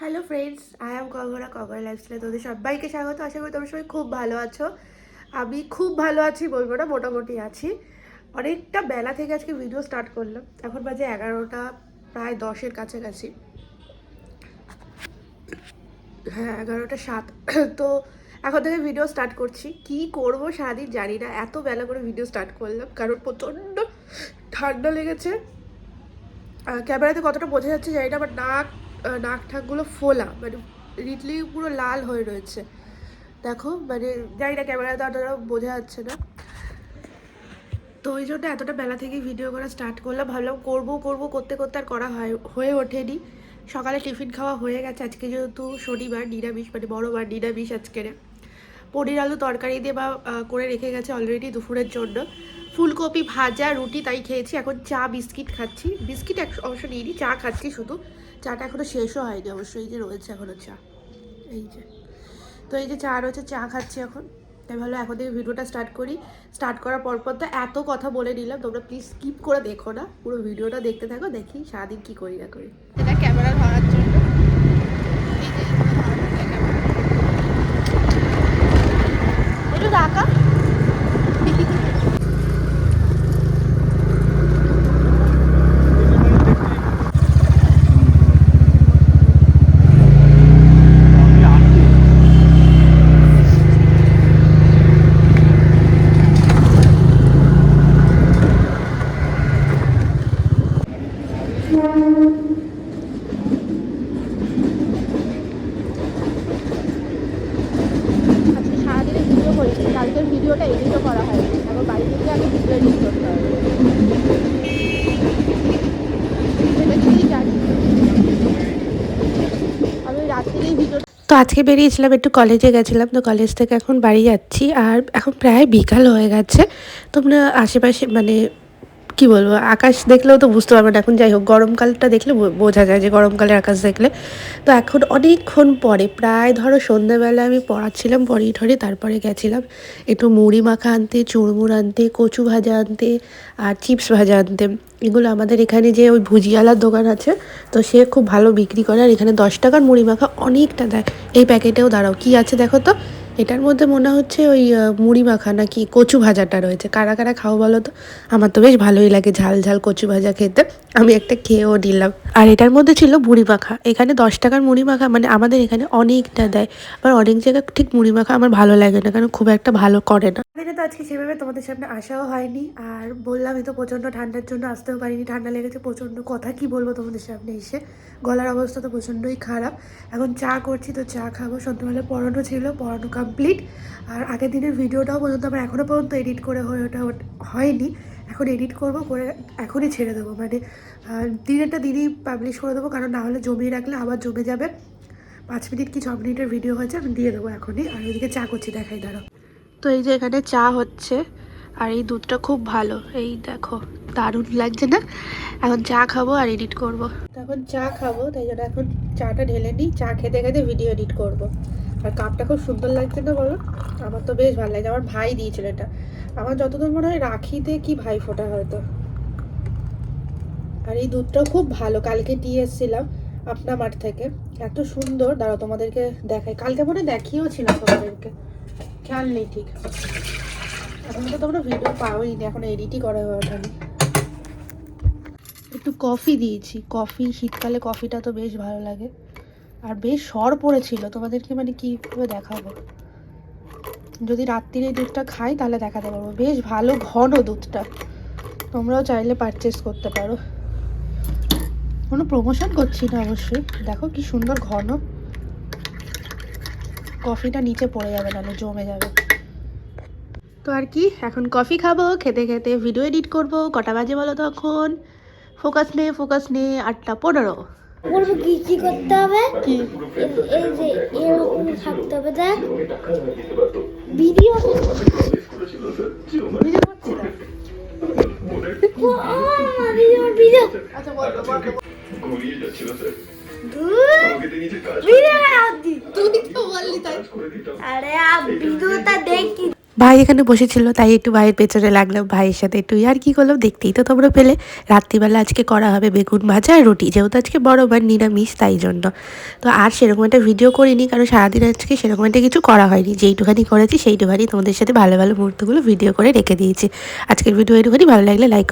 Hello friends I am কগরা কগরা লাইফস্টাইলে তোদের সবাইকে স্বাগত। আশা করি তোমরা সবাই খুব ভালো আছো। আমি খুব ভালো আছি বলব না, মোটামুটি আছি। অনেকটা বেলা থেকে আজকে ভিডিও স্টার্ট করলাম। এখন বাজে এগারোটা, প্রায় দশের কাছাকাছি। হ্যাঁ এগারোটা সাত। তো এখন থেকে ভিডিও স্টার্ট করছি। কি করব সারাদিন জানি না। এত বেলা করে ভিডিও স্টার্ট করলাম। কারণ প্রচণ্ড ঠান্ডা লেগেছে। ক্যামেরাতে কতটা বোঝা যাচ্ছে জানি না আমার নাক নাক ঠাকগুলো ফোলা মানে রিটলি পুরো লাল হয়ে রয়েছে। দেখো মানে জানি না ক্যামেরাতে অতটা বোঝা যাচ্ছে না। তো ওই জন্য এতটা বেলা থেকে ভিডিও করা স্টার্ট করলাম। ভাবলাম করব করব, করতে করতে আর করা হয়, হয়ে ওঠেনি। সকালে টিফিন খাওয়া হয়ে গেছে। আজকে যেহেতু শনিবার, নিরামিষ মানে বড়বার নিরামিষ আজকের। পনির, আলু, তরকারি দিয়ে বা করে রেখে গেছে অলরেডি দুপুরের জন্য। ফুলকপি, ভাজা, রুটি তাই খেয়েছি। এখন চা, বিস্কিট খাচ্ছি। বিস্কিট এক- অবশ্য নিইনি, চা খাচ্ছি শুধু। চাটা এখনও শেষও হয়নি অবশ্যই যে রয়েছে এখনও চা। এই যে। তো এই যে চা রয়েছে, চা খাচ্ছি এখন। তাই ভালো এখন থেকে ভিডিওটা স্টার্ট করি। স্টার্ট করার পর পর তো এত কথা বলে নিলাম, তোমরা প্লিজ স্কিপ করে দেখো না। পুরো ভিডিওটা দেখতে থাকো, দেখি সারাদিন কী করি না করি এটা ক্যামেরা ধরার জন্য একটু রাখা আজকে সারাদিনে ভিডিও করেছি কালকের ভিডিওটা এডিটও করা হয়নি এখন বাড়ি থেকে আগে ভিডিও এডিট করতে হবে এটা কি জানি আমি রাত্রিরেই ভিডিও তো আজকে বেরিয়েছিলাম, একটু কলেজে গেছিলাম, তো কলেজ থেকে এখন বাড়ি যাচ্ছি আর এখন প্রায় বিকাল হয়ে গেছে। তোমরা আশেপাশে মানে কি বলব, আকাশ দেখলেও তো বুঝতে পারবে না। এখন যাই হোক, গরমকালটা দেখলে বোঝা যায় যে গরমকালের আকাশ দেখলে। তো এখন অনেকক্ষণ পরে, প্রায় ধরো সন্ধ্যাবেলা আমি পড়াচ্ছিলাম, পড়িয়ে ঠড়ি তারপরে গেছিলাম। একটু মুড়ি মাখা আনতে চুরমুর আনতে, কচু ভাজা আনতে আর চিপস ভাজা আনতে। এগুলো আমাদের এখানে যে ওই ভুজিয়ালার দোকান আছে, তো সে খুব ভালো বিক্রি করে। আর এখানে দশ টাকার মুড়ি মাখা অনেকটা দেয় এই প্যাকেটেও দাঁড়াও। কি আছে দেখো তো? এটার মধ্যে মনে হচ্ছে ওই মুড়ি মাখা নাকি কচু ভাজাটা রয়েছে। কারা কারা খাও বলো তো? আমার তো বেশ ভালোই লাগে ঝাল ঝাল কচু ভাজা খেতে। আমি একটা খেয়েও নিলাম। আর এটার মধ্যে ছিল মুড়ি মাখা। এখানে দশ টাকার মুড়ি মাখা মানে আমাদের এখানে অনেকটা দেয়। আবার অনেক জায়গায় ঠিক মুড়ি মাখা আমার ভালো লাগে না, কারণ খুব একটা ভালো করে না। তো আজকে সেভাবে তোমাদের সামনে আসাও হয়নি। আর বললামই তো প্রচণ্ড ঠান্ডার জন্য আসতেও পারিনি। ঠান্ডা লেগেছে প্রচণ্ড কথা, কি বলব তোমাদের সামনে এসে? গলার অবস্থা তো প্রচণ্ডই খারাপ। এখন চা করছি, তো চা খাব। সন্ধ্যাবেলা পড়ানো ছিল পড়ানো কমপ্লিট আর আগের দিনের ভিডিওটাও পর্যন্ত আমার এখনও পর্যন্ত এডিট করে হয়ে ওঠা হয়নি। এখন এডিট করব করে এখনই ছেড়ে দেবো। মানে দিনেরটা দিনই পাবলিশ করে দেবো। কারণ না হলে জমিয়ে রাখলে আবার জমে যাবে। পাঁচ মিনিট কি ছ মিনিটের ভিডিও হয়েছে, আমি দিয়ে দেবো এখনই। আর ওইদিকে চা করছি, দেখাই দাঁড়ো তো এই যে এখানে চা হচ্ছে, আর এই দুধটা খুব ভালো। এই দেখো, দারুণ লাগছে না? এখন চা খাব আর এডিট করব। এখন চা খাব, তাই জন্য এখন চাটা ঢেলে নিই। চা খেতে খেতে ভিডিও এডিট করব। আর কাপটা খুব সুন্দর লাগছে না বলো? আমার তো বেশ ভালো লাগছে। আমার ভাই দিয়েছিল এটা। আমার যতদূর মনে হয় রাখিতে কি ভাই ফোটা হয়তো। আর এই দুধটাও খুব ভালো। কালকে দিয়ে এসেছিলাম আপনা মাঠ থেকে। এত সুন্দর। দাঁড়াও, তোমাদেরকে দেখাই। কালকে মনে দেখিয়েও ছিলাম তোমাদেরকে। খেয়াল নেই ঠিক। এখন তো তোমরা ভিডিও পাওই নি। এখন এডিটই করা হয়ে ওঠেনি। একটু কফি দিয়েছি। কফি শীতকালে কফিটা তো বেশ ভালো লাগে। আর বেশ সর পড়েছিল। তোমাদেরকে মানে কীভাবে দেখাবো? যদি রাত্রিরে এই দুধটা খাই তাহলে দেখাতে পারব। বেশ ভালো ঘন দুধটা। তোমরাও চাইলে পারচেস করতে পারো। কোনো প্রমোশন করছি না অবশ্যই। দেখো কি সুন্দর ঘন। কফিটা নিচে পড়ে যাবে, নাহলে জমে যাবে। তো আর কি, এখন কফি খাব, খেতে খেতে ভিডিও এডিট করব। কটা বাজে বলো তখন? ফোকাস নে ফোকাস নে, আটটা পনেরো। বলব কি কি করতে হবে? কি? এই এই যে এরকম থাকতে হবে দেখ। ভিডিও ভিডিও করছি ভিডিও ভিডিও। আচ্ছা যাচ্ছিল স্যার ভিডিও আরে আপ ভিডিওটা দেখি ভাই এখানে বসেছিল, তাই একটু ভাইয়ের পেছনে লাগলাম। ভাইয়ের সাথে একটু আর কি করলাম? দেখতেই তো তোমরা পেলে। রাত্রিবেলা আজকে করা হবে বেগুন ভাজা আর রুটি। যেহেতু আজকে বড় বার নিরামিষ, তাই জন্য। তো আর সেরকম একটা ভিডিও করিনি, কারণ সারাদিন আজকে সেরকম একটা কিছু করা হয়নি। যেইটুখানি করেছি, সেইটুখানি তোমাদের সাথে ভালো ভালো মুহূর্তগুলো ভিডিও করে রেখে দিয়েছি। আজকের ভিডিও এইটুখানি ভালো লাগলে লাইক